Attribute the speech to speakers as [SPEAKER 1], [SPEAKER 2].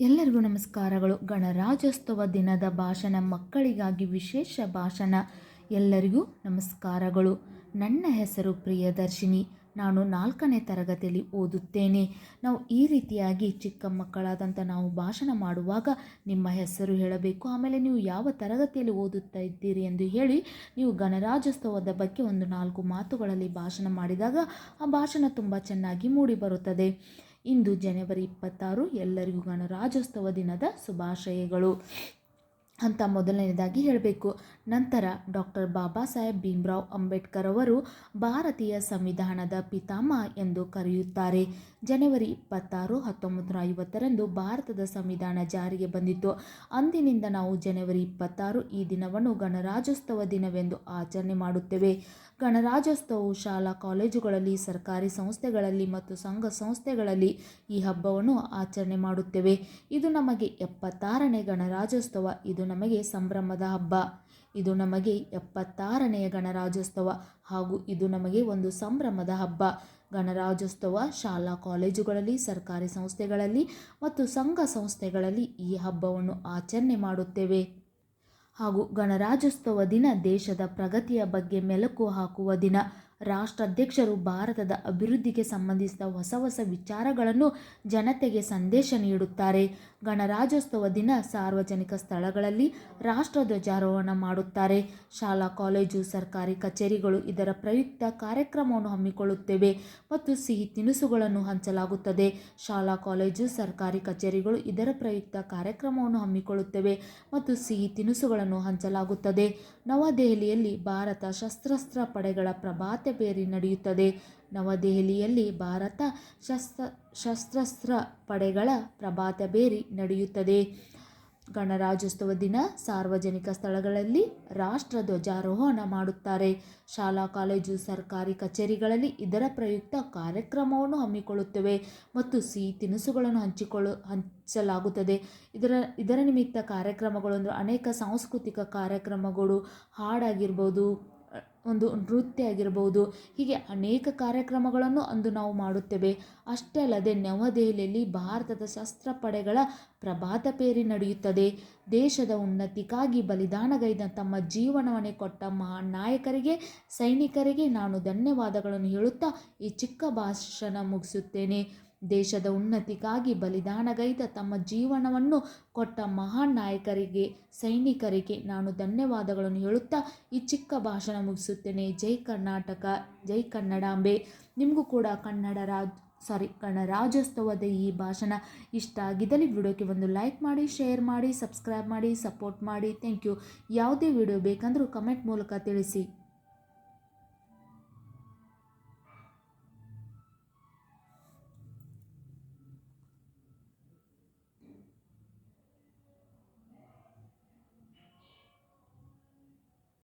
[SPEAKER 1] ಎಲ್ಲರಿಗೂ ನಮಸ್ಕಾರಗಳು. ಗಣರಾಜ್ಯೋತ್ಸವ ದಿನದ ಭಾಷಣ, ಮಕ್ಕಳಿಗಾಗಿ ವಿಶೇಷ ಭಾಷಣ. ಎಲ್ಲರಿಗೂ ನಮಸ್ಕಾರಗಳು. ನನ್ನ ಹೆಸರು ಪ್ರಿಯದರ್ಶಿನಿ. ನಾನು ನಾಲ್ಕನೇ ತರಗತಿಯಲ್ಲಿ ಓದುತ್ತೇನೆ. ನಾವು ಈ ರೀತಿಯಾಗಿ ಚಿಕ್ಕ ಮಕ್ಕಳಾದಂಥ ನಾವು ಭಾಷಣ ಮಾಡುವಾಗ ನಿಮ್ಮ ಹೆಸರು ಹೇಳಬೇಕು. ಆಮೇಲೆ ನೀವು ಯಾವ ತರಗತಿಯಲ್ಲಿ ಓದುತ್ತಾ ಇದ್ದೀರಿ ಎಂದು ಹೇಳಿ ನೀವು ಗಣರಾಜ್ಯೋತ್ಸವದ ಬಗ್ಗೆ ಒಂದು ನಾಲ್ಕು ಮಾತುಗಳಲ್ಲಿ ಭಾಷಣ ಮಾಡಿದಾಗ ಆ ಭಾಷಣ ತುಂಬ ಚೆನ್ನಾಗಿ ಮೂಡಿಬರುತ್ತದೆ. ಇಂದು ಜನವರಿ ಇಪ್ಪತ್ತಾರು ಎಲ್ಲರಿಗೂ ಗಣರಾಜ್ಯೋತ್ಸವ ದಿನದ ಶುಭಾಶಯಗಳು. ಅಂತ ಮೊದಲನೇದಾಗಿ ಹೇಳಬೇಕು. ನಂತರ ಡಾಕ್ಟರ್ ಬಾಬಾ ಸಾಹೇಬ್ ಭೀಮ್ರಾವ್ ಅಂಬೇಡ್ಕರ್ ಅವರು ಭಾರತೀಯ ಸಂವಿಧಾನದ ಪಿತಾಮಹ ಎಂದು ಕರೆಯುತ್ತಾರೆ. ಜನವರಿ ಇಪ್ಪತ್ತಾರು, ಹತ್ತೊಂಬತ್ತು ನೂರ ಐವತ್ತರಂದು ಭಾರತದ ಸಂವಿಧಾನ ಜಾರಿಗೆ ಬಂದಿತ್ತು. ಅಂದಿನಿಂದ ನಾವು ಜನವರಿ ಇಪ್ಪತ್ತಾರು, ಈ ದಿನವನ್ನು ಗಣರಾಜ್ಯೋತ್ಸವ ದಿನವೆಂದು ಆಚರಣೆ ಮಾಡುತ್ತೇವೆ. ಗಣರಾಜ್ಯೋತ್ಸವವು ಶಾಲಾ, ಕಾಲೇಜುಗಳಲ್ಲಿ, ಸರ್ಕಾರಿ ಸಂಸ್ಥೆಗಳಲ್ಲಿ ಮತ್ತು ಸಂಘ ಸಂಸ್ಥೆಗಳಲ್ಲಿ ಈ ಹಬ್ಬವನ್ನು ಆಚರಣೆ ಮಾಡುತ್ತೇವೆ. ಇದು ನಮಗೆ ಎಪ್ಪತ್ತಾರನೇ ಗಣರಾಜ್ಯೋತ್ಸವ. ಇದು ನಮಗೆ ಸಂಭ್ರಮದ ಹಬ್ಬ. ಇದು ನಮಗೆ ಎಪ್ಪತ್ತಾರನೆಯ ಗಣರಾಜ್ಯೋತ್ಸವ ಹಾಗೂ ಇದು ನಮಗೆ ಒಂದು ಸಂಭ್ರಮದ ಹಬ್ಬ. ಗಣರಾಜ್ಯೋತ್ಸವ ಶಾಲಾ ಕಾಲೇಜುಗಳಲ್ಲಿ, ಸರ್ಕಾರಿ ಸಂಸ್ಥೆಗಳಲ್ಲಿ ಮತ್ತು ಸಂಘ ಸಂಸ್ಥೆಗಳಲ್ಲಿ ಈ ಹಬ್ಬವನ್ನು ಆಚರಣೆ ಮಾಡುತ್ತೇವೆ. ಹಾಗೂ ಗಣರಾಜ್ಯೋತ್ಸವ ದಿನ ದೇಶದ ಪ್ರಗತಿಯ ಬಗ್ಗೆ ಮೆಲುಕು ಹಾಕುವ ದಿನ. ರಾಷ್ಟ್ರಾಧ್ಯಕ್ಷರು ಭಾರತದ ಅಭಿವೃದ್ಧಿಗೆ ಸಂಬಂಧಿಸಿದ ಹೊಸ ಹೊಸ ವಿಚಾರಗಳನ್ನು ಜನತೆಗೆ ಸಂದೇಶ ನೀಡುತ್ತಾರೆ. ಗಣರಾಜ್ಯೋತ್ಸವ ದಿನ ಸಾರ್ವಜನಿಕ ಸ್ಥಳಗಳಲ್ಲಿ ರಾಷ್ಟ್ರಧ್ವಜಾರೋಹಣ ಮಾಡುತ್ತಾರೆ. ಶಾಲಾ, ಕಾಲೇಜು, ಸರ್ಕಾರಿ ಕಚೇರಿಗಳು ಇದರ ಪ್ರಯುಕ್ತ ಕಾರ್ಯಕ್ರಮವನ್ನು ಹಮ್ಮಿಕೊಳ್ಳುತ್ತೇವೆ ಮತ್ತು ಸಿಹಿ ತಿನಿಸುಗಳನ್ನು ಹಂಚಲಾಗುತ್ತದೆ. ಶಾಲಾ, ಕಾಲೇಜು, ಸರ್ಕಾರಿ ಕಚೇರಿಗಳು ಇದರ ಪ್ರಯುಕ್ತ ಕಾರ್ಯಕ್ರಮವನ್ನು ಹಮ್ಮಿಕೊಳ್ಳುತ್ತೇವೆ ಮತ್ತು ಸಿಹಿ ತಿನಿಸುಗಳನ್ನು ಹಂಚಲಾಗುತ್ತದೆ. ನವದೆಹಲಿಯಲ್ಲಿ ಭಾರತ ಸಶಸ್ತ್ರ ಪಡೆಗಳ ಪ್ರಭಾತ ಬೇರಿ ನಡೆಯುತ್ತದೆ. ನವದೆಹಲಿಯಲ್ಲಿ ಭಾರತ ಶಸ್ತ್ರ, ಶಸ್ತ್ರಾಸ್ತ್ರ ಪಡೆಗಳ ಪ್ರಭಾತ ಬೇರಿ ನಡೆಯುತ್ತದೆ. ಗಣರಾಜ್ಯೋತ್ಸವ ದಿನ ಸಾರ್ವಜನಿಕ ಸ್ಥಳಗಳಲ್ಲಿ ರಾಷ್ಟ್ರ ಧ್ವಜಾರೋಹಣ ಮಾಡುತ್ತಾರೆ. ಶಾಲಾ, ಕಾಲೇಜು, ಸರ್ಕಾರಿ ಕಚೇರಿಗಳಲ್ಲಿ ಇದರ ಪ್ರಯುಕ್ತ ಕಾರ್ಯಕ್ರಮವನ್ನು ಹಮ್ಮಿಕೊಳ್ಳುತ್ತವೆ ಮತ್ತು ಸಿಹಿ ತಿನಿಸುಗಳನ್ನು ಹಂಚಿಕೊಳ್ಳು, ಹಂಚಲಾಗುತ್ತದೆ. ಇದರ ಇದರ ನಿಮಿತ್ತ ಕಾರ್ಯಕ್ರಮಗಳು ಅಂದರೆ ಅನೇಕ ಸಾಂಸ್ಕೃತಿಕ ಕಾರ್ಯಕ್ರಮಗಳು ಹಾಡಾಗಿರ್ಬೋದು. ಒಂದು ನೃತ್ಯ ಆಗಿರಬಹುದು ಹೀಗೆ ಅನೇಕ ಕಾರ್ಯಕ್ರಮಗಳನ್ನು ಅಂದು ನಾವು ಮಾಡುತ್ತೇವೆ. ಅಷ್ಟೇ ಅಲ್ಲದೆ ನವದೆಹಲಿಯಲ್ಲಿ ಭಾರತದ ಶಸ್ತ್ರ ಪಡೆಗಳ ಪ್ರಭಾತ ಪೇರಿ ನಡೆಯುತ್ತದೆ. ದೇಶದ ಉನ್ನತಿಗಾಗಿ ಬಲಿದಾನಗೈದ ತಮ್ಮ ಜೀವನವನ್ನೇ ಕೊಟ್ಟ ಮಹಾನ್ ನಾಯಕರಿಗೆ ಸೈನಿಕರಿಗೆ ನಾನು ಧನ್ಯವಾದಗಳನ್ನು ಹೇಳುತ್ತಾ ಈ ಚಿಕ್ಕ ಭಾಷಣ ಮುಗಿಸುತ್ತೇನೆ. ದೇಶದ ಉನ್ನತಿಗಾಗಿ ಬಲಿದಾನಗೈದ ತಮ್ಮ ಜೀವನವನ್ನು ಕೊಟ್ಟ ಮಹಾನ್ ನಾಯಕರಿಗೆ, ಸೈನಿಕರಿಗೆ ನಾನು ಧನ್ಯವಾದಗಳನ್ನು ಹೇಳುತ್ತಾ ಈ ಚಿಕ್ಕ ಭಾಷಣ ಮುಗಿಸುತ್ತೇನೆ. ಜೈ ಕರ್ನಾಟಕ, ಜೈ ಕನ್ನಡಾಂಬೆ. ನಿಮಗೂ ಕೂಡ ಕನ್ನಡ ರಾಜ್ ಸಾರಿ ಗಣರಾಜ್ಯೋತ್ಸವದ ಈ ಭಾಷಣ ಇಷ್ಟ ಆಗಿದ್ದಲ್ಲಿ ವಿಡಿಯೋಕ್ಕೆ ಒಂದು ಲೈಕ್ ಮಾಡಿ ಶೇರ್ ಮಾಡಿ ಸಬ್ಸ್ಕ್ರೈಬ್ ಮಾಡಿ ಸಪೋರ್ಟ್ ಮಾಡಿ. ಥ್ಯಾಂಕ್ ಯು ಯಾವುದೇ ವಿಡಿಯೋ ಬೇಕಂದರೂ ಕಮೆಂಟ್ ಮೂಲಕ ತಿಳಿಸಿ.